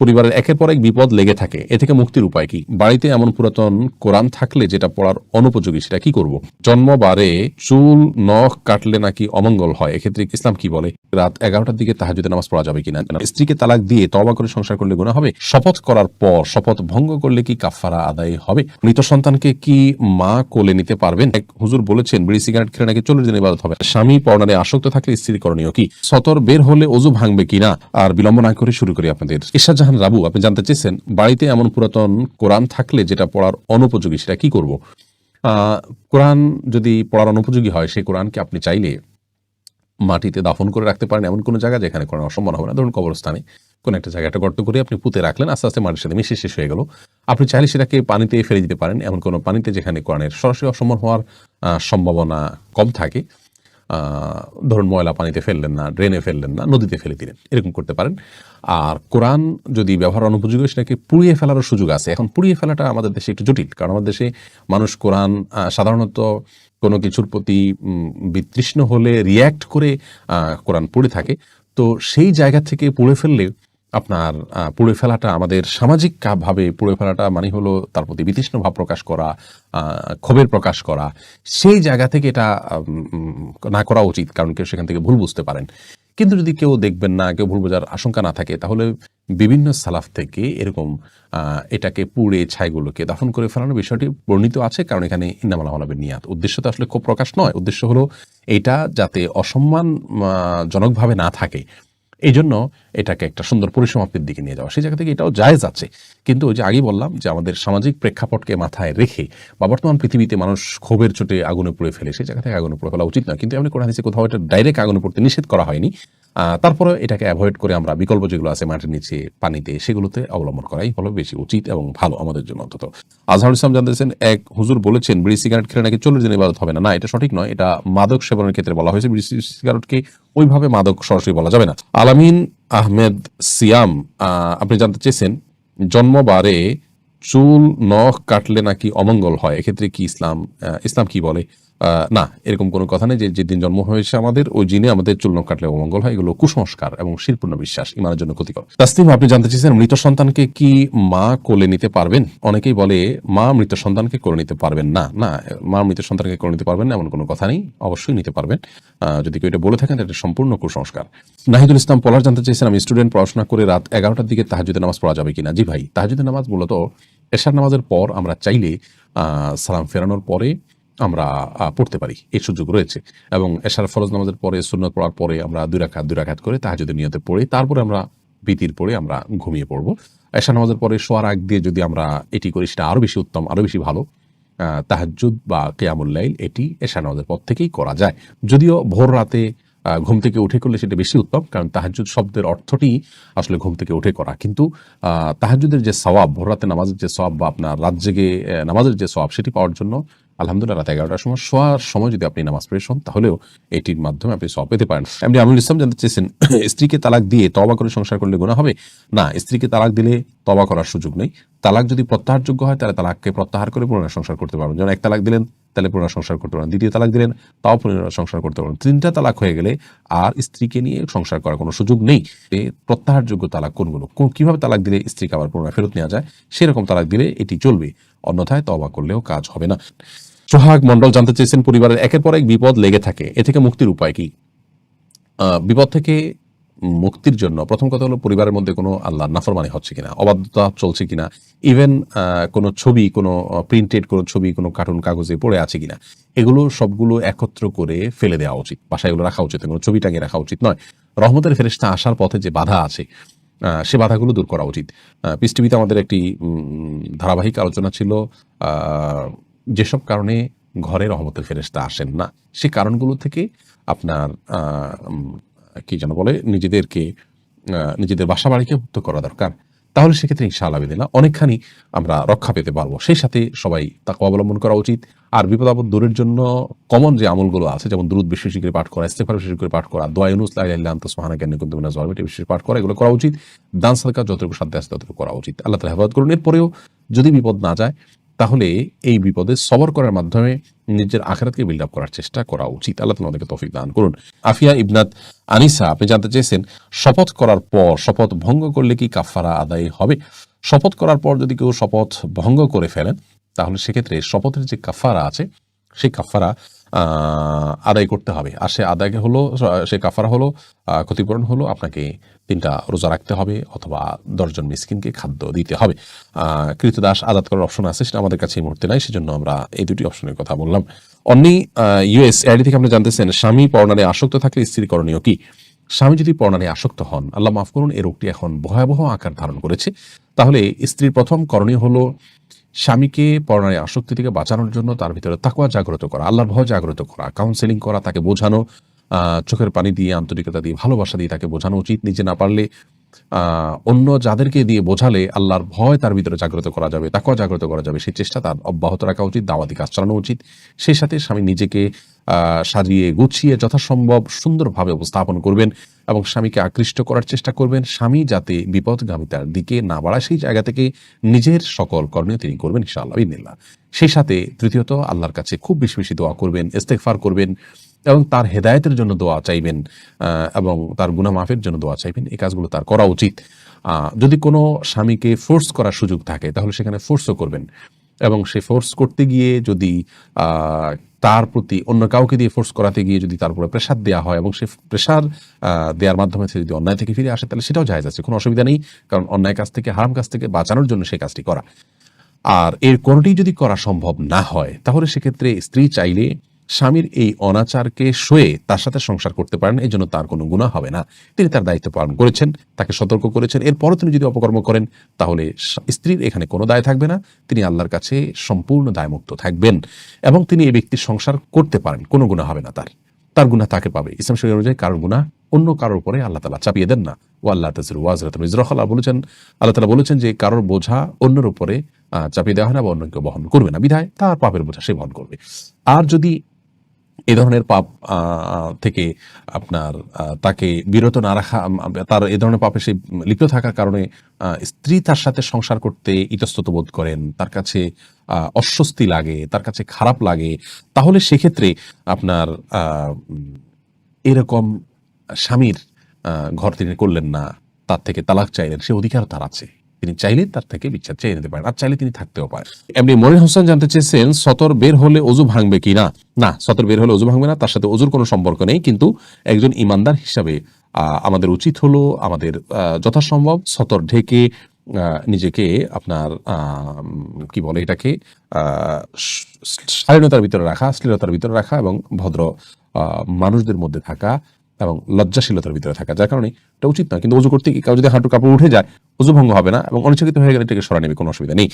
পরিবারের একের পর এক বিপদ লেগে থাকে। এ থেকে মুক্তির উপায় কি? বাড়িতে এমন পুরাতন কোরআন থাকলে যেটা পড়ার অনুপযোগী, সেটা কি করব? জন্মবারে চুল, নখ কাটলে নাকি অমঙ্গল হয়? এক্ষেত্রে ইসলাম কি বলে? রাত এগারোটার দিকে তাহাজুদে নামাজ পড়া যাবে কিনা? স্ত্রীকে তালাক দিয়ে তবা করে সংসার করলে গুণা হবে? শপথ করার পর শপথ ভঙ্গ করলে কি কাফারা আদায় হবে? মৃত সন্তানকে কি মা কোলে নিতে পারবেন? এক হুজুর বলেছেন, বিড়ি সিগারেট খেলে নাকি চল্লিশ দিন ইবাদত হবে। স্বামী পর্ণারে আসক্ত থাকলে স্ত্রী করণীয় কি? সতর বের হলে অজু ভাঙবে কিনা? আর বিলম্ব না করে শুরু করি আপনাদের। ইশাদ জাহান রাবু, আপনি জানতে চেয়েছেন, বাড়িতে এমন পুরাতন কোরআন থাকলে যেটা পড়ার অনুপযোগী সেটা কি করব? কোরআন যদি পড়ার অনুপযোগী হয়, সেই কোরআনকে আপনি চাইলে মাটিতে দাফন করে রাখতে পারেন এমন কোনো জায়গা যেখানে কোনো অসম্মান হবে না। ধরুন কবরস্থানে কোনো একটা জায়গাটা গর্ত করে আপনি পুঁতে রাখলেন, আস্তে আস্তে মাটির সাথে মিশে শেষ হয়ে গেল। আপনি চাইলে সেটাকে পানিতে ফেলে দিতে পারেন, এমন কোনো পানিতে যেখানে কোরআনের সরাসরি অসম্মান হওয়ার সম্ভাবনা কম থাকে। ধরুন ময়লা পানিতে ফেললেন না ড্রেনে ফেললেন না, নদীতে ফেলে দিলেন, এরকম করতে পারেন। আর কোরআন যদি ব্যবহার অনুপযোগী সেটাকে পুড়িয়ে ফেলারও সুযোগ আছে। এখন পুড়িয়ে ফেলাটা আমাদের দেশে একটু জটিল, কারণ আমাদের দেশে মানুষ কোরআন সাধারণত কোনো কিছুর প্রতি বিতৃষ্ণ হলে রিয়্যাক্ট করে কোরআন পড়ে থাকে। তো সেই জায়গা থেকে পড়ে ফেললে আপনার পুড়ে ফেলাটা আমাদের সামাজিক ভাবে পুড়ে ফেলাটা মানে হলো তার প্রতি বিতৃষ্ণ ভাব প্রকাশ করা ক্ষোভের প্রকাশ করা, সেই জায়গা থেকে এটা না করা উচিত কারণ কেউ সেখান থেকে ভুল বুঝতে পারেন। কিন্তু যদি কেউ দেখবেন না, কেউ ভুল বোঝার আশঙ্কা না থাকে, তাহলে বিভিন্ন সালাফ থেকে এরকম এটাকে পুড়ে ছাইগুলোকে দফন করে ফেলানোর বিষয়টি বর্ণিত আছে। কারণ এখানে ইন্নামাল আমালাবের নিয়াত। উদ্দেশ্য তো আসলে খুব প্রকাশ নয়। উদ্দেশ্য হলো এটা যাতে অসম্মান জনকভাবে না থাকে। এই জন্য এটাকে একটা সুন্দর পরিসমাপ্তির দিকে নিয়ে যাওয়া। সেই জায়গা থেকে এটাও জায়েজ আছে। কিন্তু ওই যে আগেই বললাম যে আমাদের সামাজিক প্রেক্ষাপটকে মাথায় রেখে বা বর্তমান পৃথিবীতে মানুষ ক্ষোভের চোটে আগুনে পুড়ে ফেলে, সেই জায়গা থেকে আগুনে পুড়ে ফেলা উচিত না কিন্তু এমনি কোরআন কোথাও এটা ডাইরেক্ট আগুনে পড়তে নিষেধ করা হয়নি। তারপরে এটাকে অ্যাভয়েড করে আমরা বিকল্প যেগুলো আছে মাটির নিচে, পানিতে, সেগুলোতে অবলম্বন করাই হলো বেশি উচিত এবং ভালো আমাদের জন্য অন্তত। আজহারুল ইসলাম জানতেছেন, এক হুজুর বলেছেন, বিড়ি সিগারেট খেলে নাকি চল্লিশ দিন ইবাদত হবে না? না, এটা সঠিক নয়। এটা মাদক সেবনের ক্ষেত্রে বলা হয়েছে। বিড়ি সিগারেটকে ওইভাবে মাদক সরাসরি বলা যাবে না। আলামিন আহমেদ সিয়াম আপনি জানতে চেয়েছেন, জন্মবারে চুল নখ কাটলে নাকি অমঙ্গল হয়? এক্ষেত্রে কি ইসলাম ইসলাম কি বলে? না, এরকম কোনো কথা নেই যে যেদিন জন্ম হয়েছে আমাদের, ওই জিনে আমাদের চুল নখ কাটলে অমঙ্গল হয়। এগুলো কুসংস্কার এবং শিল্পূর্ণ বিশ্বাস, ইমানের জন্য ক্ষতিকর। তাসলিম, আপনি জানতে চেয়েছেন মৃত সন্তানকে কি মা কোলে নিতে পারবেন? অনেকেই বলে, মা মৃত সন্তানকে করে নিতে পারবেন না। না, মা মৃত সন্তানকে করে নিতে পারবেন না, এমন কোনো কথা নেই। অবশ্যই নিতে পারবেন। যদি কেউ এটা বলে থাকেন, এটা সম্পূর্ণ কুসংস্কার। নাহিদুল ইসলাম পলার জানতে চেয়েছেন আমি স্টুডেন্ট পড়াশোনা করে রাত এগারোটার দিকে তাহাজুদের নামাজ পড়া যাবে কিনা? জি ভাই তাহাজুদের নামাজ মূলত এশার নামাজের পর আমরা চাইলে সালাম ফেরানোর পরে আমরা পড়তে পারি। এই সুযোগ রয়েছে। এবং এশার ফরজ নামাজের পরে, সুন্নত পড়ার পরে আমরা দুই রাখাত দুই রাখাত করে তাহাজুদের নিয়তে পড়ি। তারপরে আমরা বিতির পরে আমরা ঘুমিয়ে পড়ব। এশা নামাজের পরে শোয়ার আগ দিয়ে যদি আমরা এটি করি, সেটা আরও বেশি উত্তম আরও বেশি ভালো। তাহাজুদ বা কেয়ামুল্লাইল এটি এশা নামাজের পর থেকেই করা যায়। যদিও ভোর রাতে ঘুম থেকে উঠে করলে সেটা বেশি উত্তম কারণ তাহাজ্জুদ শব্দের অর্থটি আসলে ঘুম থেকে উঠে করা। কিন্তু আহ, তাহাজ্জুদের যে সওয়াব ভোর রাতে নামাজের যে সওয়াব বা আপনার রাত জেগে নামাজের যে সওয়াব সেটি পাওয়ার জন্য আলহামদুলিল্লাহ রাত এগারোটার সময় শোয়ার সময় যদি আপনি নামাজ পড়ে শোন তাহলেও এটির মাধ্যমে আপনি সব পেতে পারেন। এমনি আমরুল ইসলাম জানতে চেয়েছেন স্ত্রীকে তালাক দিয়ে তবা করে সংসার করলে গুণা হবে? না স্ত্রীকে তালাক দিলে তবা করার সুযোগ নেই। তালাক যদি প্রত্যাহারযোগ্য হয়, তাহলে তালাককে প্রত্যাহার করে পুনরায় সংসার করতে পারবেন। যেমন এক তালাক দিলেন, তাহলে পুনরায় সংসার করতে পারেন দ্বিতীয় তালাক দিলেন, তাও পুনরায় সংসার করতে পারেন তিনটা তালাক হয়ে গেলে আর স্ত্রীকে নিয়ে সংসার করার কোনো সুযোগ নেই। প্রত্যাহারযোগ্য তালাক কোনগুলো? কোন- কীভাবে তালাক দিলে স্ত্রীকে আবার পুনরায় ফেরত নেওয়া যায়? সেরকম তালাক দিলে এটি চলবে। অন্যথায় তবা করলেও কাজ হবে না। সোহাগ মন্ডল জানতে চেয়েছেন, পরিবারের একের পর এক বিপদ লেগে থাকে। এ থেকে মুক্তির উপায় কি? বিপদ থেকে মুক্তির জন্য। প্রথম কথা হলো পরিবারের মধ্যে কোনো আল্লাহ নাফরমানি হচ্ছে কিনা, অবাধ্যতা চলছে কিনা ইভেন কোনো ছবি, কোনো প্রিন্টেড কোনো ছবি, কোনো কার্টুন কাগজে পড়ে আছে কিনা, এগুলো সবগুলো একত্র করে ফেলে দেওয়া উচিত, বাসায় এগুলো রাখা উচিত, কোনো ছবি টাঙিয়ে রাখা উচিত নয়। রহমতের ফেরেস্তা আসার পথে যে বাধা আছে সে বাধাগুলো দূর করা উচিত। পিস টিভিতে আমাদের একটি ধারাবাহিক আলোচনা ছিল যেসব কারণে ঘরে রহমতের ফেরেস্তা আসেন না, সে কারণগুলো থেকে আপনার কি যেন বলে, নিজেদেরকে নিজেদের বাসা বাড়িকে মুক্ত করা দরকার। তাহলে সেক্ষেত্রে ইনশাআল্লাহ বিদিনা। অনেকখানি আমরা রক্ষা পেতে পারব। সেই সাথে সবাই তাকে অবলম্বন করা উচিত। আর বিপদ আপদ দূরের জন্য কমন যে আমলগুলো আছে, যেমন দ্রুত বিশেষ করে পাঠ করা ইস্তেফার বিশেষ করে পাঠ করা, দোয়া ইউনুস বিশেষ পাঠ করা, এগুলো করা উচিত। দান সালকা যতটুকু সাধ্য আছে ততটুকু করা উচিত। আল্লাহ তালা হেফাজত করুন। এরপরেও যদি বিপদ না যায় তাহলে এই বিপদে সবর করার মাধ্যমে নিজের আখেরাতকে বিল্ড আপ করার চেষ্টা করা উচিত। আল্লাহ তোমাদেরকে তফিক দান করুন। আফিয়া ইবনাত আনিসা, আপনি জানতে চেয়েছেন, শপথ করার পর, শপথ ভঙ্গ করলে কি কাফারা আদায় হবে? শপথ করার পর যদি কেউ শপথ ভঙ্গ করে ফেলেন, তাহলে সেক্ষেত্রে শপথের যে কাফারা আছে সেই কাফারা আদায় করতে হবে। আর সে আদায় হলো, সে কাফারা হলো ক্ষতিপূরণ হলো, আপনাকে তিনটা রোজা রাখতে হবে অথবা দশজন মিসকিনকে খাদ্য দিতে হবে। কৃতদাস আজাদ করার অপশন আছে, সেটা আমাদের কাছে এই মুহূর্তে নাই, সেজন্য আমরা এই দুটি অপশনের কথা বললাম। অন্যই ইউএস আইডি থেকে আপনি জানতেছেন, স্বামী পর্ণারে আসক্ত থাকলে স্ত্রী করণীয় কি? স্বামী যদি পর্ণারে আসক্ত হন, আল্লাহ মাফ করুন এই রোগটি এখন ভয়াবহ আকার ধারণ করেছে। তাহলে স্ত্রীর প্রথম করণীয় হলো স্বামীকে পর্ণারে আসক্তি থেকে বাঁচানোর জন্য তার ভিতরে তাকুয়া জাগ্রত করা, আল্লাহর ভয় জাগ্রত করা কাউন্সেলিং করা, তাকে বোঝানো চোখের পানি দিয়ে, আন্তরিকতা দিয়ে, ভালোবাসা দিয়ে তাকে বোঝানো উচিত। নিজে না পারলে অন্য যাদেরকে দিয়ে বোঝালে আল্লাহর ভয় তার ভিতরে জাগ্রত করা যাবে, তাকেও জাগ্রত করা যাবে। সেই চেষ্টা তার অব্যাহত রাখা উচিত, দাওয়াতি কাজ চালানো উচিত। সেই সাথে স্বামী নিজেকে সাজিয়ে গুছিয়ে যথাসম্ভব সুন্দরভাবে উপস্থাপন করবেন এবং স্বামীকে আকৃষ্ট করার চেষ্টা করবেন। স্বামী যাতে বিপদগামিতার দিকে না বাড়ায়, সেই জায়গা থেকে নিজের সকল কর্মীয় তিনি করবেন ইনশাআল্লাহ ইনিল্লাহ সেই সাথে তৃতীয়ত, আল্লাহর কাছে খুব বেশি বেশি দোয়া করবেন, ইস্তেগফার করবেন। এবং তার হেদায়েতের জন্য দোয়া চাইবেন এবং তার গুনাহ মাফের জন্য দোয়া চাইবেন, এই কাজগুলো তার করা উচিত। যদি কোনো স্বামীকে ফোর্স করার সুযোগ থাকে, তাহলে সেখানে ফোর্সও করবেন। এবং সে ফোর্স করতে গিয়ে যদি তার প্রতি অন্য কাউকে দিয়ে ফোর্স করাতে গিয়ে যদি তার উপরে প্রেশার দেওয়া হয় এবং সে প্রেশার দেওয়ার মাধ্যমে সে যদি অন্যায় থেকে ফিরে আসে, তাহলে সেটাও জায়জ আছে, কোনো অসুবিধা নেই, কারণ অন্যায় কাজ থেকে, হারাম কাজ থেকে বাঁচানোর জন্য সেই কাজটি করা। আর এর কোনোটি যদি করা সম্ভব না হয়, তাহলে সেক্ষেত্রে স্ত্রী চাইলে স্বামীর এই অনাচারকে সয়ে তার সাথে সংসার করতে পারেন, এই জন্য তার কোনো গুণা হবে না। তিনি তার দায়িত্ব পালন করেছেন, তাকে সতর্ক করেছেন। এরপরও তিনি যদি অপকর্ম করেন, তাহলে স্ত্রীর এখানে কোনো দায় থাকবে না। তিনি আল্লাহর কাছে সম্পূর্ণ দায়মুক্ত থাকবেন এবং তিনি এই ব্যক্তির সংসার করতে পারেন, কোনো গুণা হবে না তার। তার গুণা তাকে পাবে। ইসলাম শরীর অনুযায়ী কারোর গুণা অন্য কারোর উপরে আল্লাহ তালা চাপিয়ে দেন না। ও আল্লাহ তাজির ওয়াজরাত ইজরাখাল্লাহ বলেছেন, আল্লাহ তালা বলেছেন যে কারোর বোঝা অন্যের উপরে চাপিয়ে দেওয়া হয় না বা অন্য কেউ বহন করবে না। বিধায় তার পাপের বোঝা সে বহন করবে। আর যদি এ ধরনের পাপ থেকে আপনার তাকে বিরত না রাখা তার এ ধরনের পাপে সে লিপ্ত থাকার কারণে স্ত্রী তার সাথে সংসার করতে ইতস্তত বোধ করেন। তার কাছে অস্বস্তি লাগে, তার কাছে খারাপ লাগে। তাহলে সেক্ষেত্রে আপনার এরকম স্বামীর ঘর তিনি করলেন না। তার থেকে তালাক চাইলেন, সে অধিকার তার আছে। তিনি চাইলে তার থেকে বিচ্ছেদ চেয়ে নিতে পারেন, আর চাইলে তিনি থাকতেও পারেন। এমনি মনির হোসেন জানতে চেয়েছেন, সতর বের হলে অজু ভাঙবে কি না? না, সতর বের হলে অজু ভাঙবে না, তার সাথে অজুর কোনো সম্পর্ক নেই, কিন্তু একজন ইমানদার হিসাবে আমাদের উচিত হলো, আমাদের যথাসম্ভব সতর ঢেকে নিজেকে আপনার কি বলে এটাকে শালীনতার ভিতরে রাখা শ্লীলতার ভিতরে রাখা এবং ভদ্র মানুষদের মধ্যে থাকা এবং লজ্জাশীলতার ভিতরে থাকা, যার কারণে এটা উচিত নয়। কিন্তু অজু করতে গিয়ে কাউ যদি হাঁটু কাপড় উঠে যায়, অজু ভঙ্গ হবে না এবং অনিচ্ছাকৃত হয়ে গেলে এটাকে সরা নেবে কোনো অসুবিধা নেই।